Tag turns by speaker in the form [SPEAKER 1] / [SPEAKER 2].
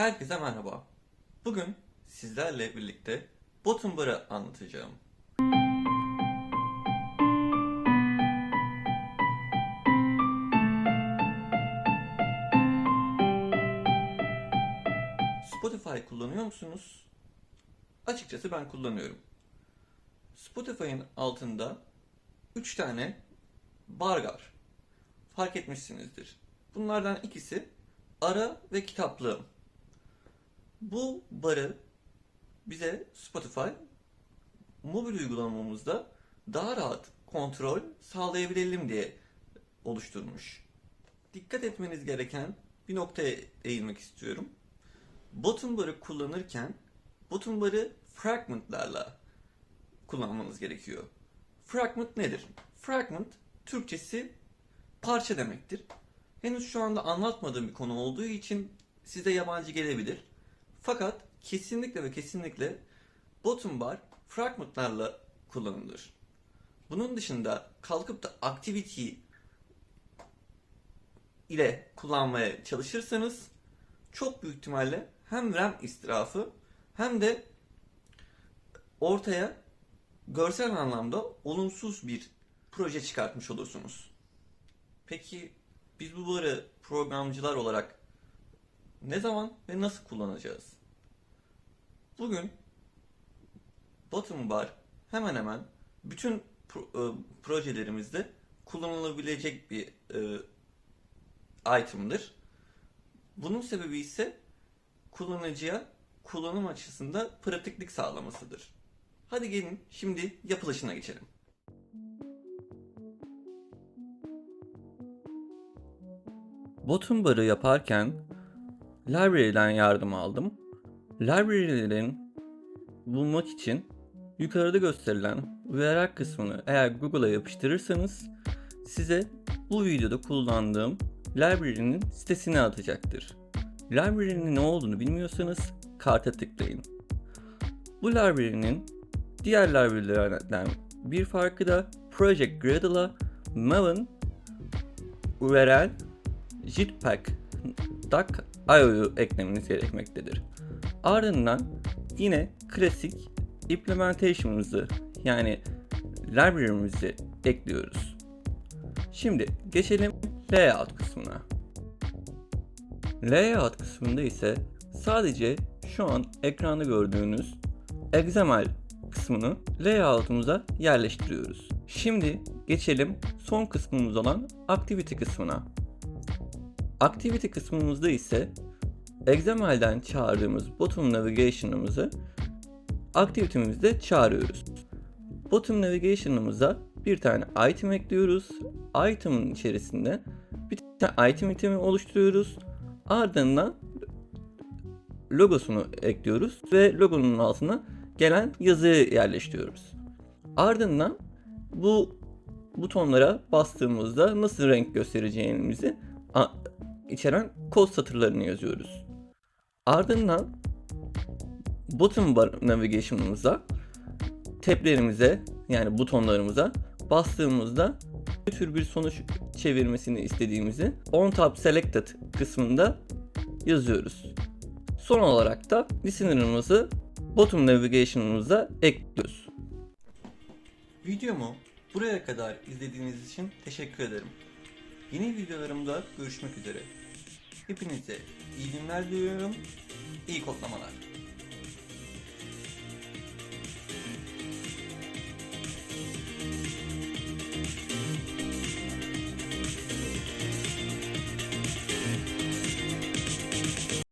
[SPEAKER 1] Herkese merhaba. Bugün sizlerle birlikte bottom anlatacağım. Spotify kullanıyor musunuz? Açıkçası ben kullanıyorum. Spotify'ın altında 3 tane bar var. Fark etmişsinizdir. Bunlardan ikisi ara ve kitaplığım. Bu barı bize Spotify mobil uygulamamızda daha rahat kontrol sağlayabilelim diye oluşturmuş. Dikkat etmeniz gereken bir noktaya eğilmek istiyorum. Bottom bar'ı kullanırken bottom bar'ı fragmentlarla kullanmanız gerekiyor. Fragment nedir? Fragment Türkçesi parça demektir. Henüz şu anda anlatmadığım bir konu olduğu için size yabancı gelebilir. Fakat kesinlikle ve kesinlikle bottom bar fragmentlarla kullanılır. Bunun dışında kalkıp da activity ile kullanmaya çalışırsanız çok büyük ihtimalle hem RAM israfı hem de ortaya görsel anlamda olumsuz bir proje çıkartmış olursunuz. Peki biz bu barı programcılar olarak ne zaman ve nasıl kullanacağız? Bugün bottom bar hemen hemen bütün pro- e, projelerimizde kullanılabilecek bir e, item'dır. Bunun sebebi ise kullanıcıya kullanım açısında pratiklik sağlamasıdır. Hadi gelin şimdi yapılışına geçelim. Bottom bar'ı yaparken library'den yardım aldım. Library'lerin bulmak için yukarıda gösterilen URL kısmını eğer Google'a yapıştırırsanız size bu videoda kullandığım library'nin sitesini atacaktır. Library'nin ne olduğunu bilmiyorsanız karta tıklayın. Bu library'nin diğer library'lerden bir farkı da Project Gradle'a Maven URL Jetpack.io'yu eklemeniz gerekmektedir. Ardından yine klasik implementation'ımızı yani library'mizi ekliyoruz. Şimdi geçelim layout kısmına. Layout kısmında ise sadece şu an ekranda gördüğünüz XML kısmını layout'umuza yerleştiriyoruz. Şimdi geçelim son kısmımız olan activity kısmına. Activity kısmımızda ise XML'den çağırdığımız bottom navigation'ımızı activity'mizde çağırıyoruz. Bottom navigation'ımıza bir tane item ekliyoruz. Item'ın içerisinde bir tane item itemi oluşturuyoruz. Ardından logosunu ekliyoruz ve logonun altına gelen yazıyı yerleştiriyoruz. Ardından bu butonlara bastığımızda nasıl renk göstereceğimizi içeren kod satırlarını yazıyoruz. Ardından bottom bar navigation'ımıza tablerimize yani butonlarımıza bastığımızda ne tür bir sonuç çevirmesini istediğimizi on tab selected kısmında yazıyoruz. Son olarak da listener'ımızı bottom navigation'ımıza ekliyoruz. Videomu buraya kadar izlediğiniz için teşekkür ederim. Yeni videolarımda görüşmek üzere. Hepinize iyi günler diliyorum. İyi kodlamalar.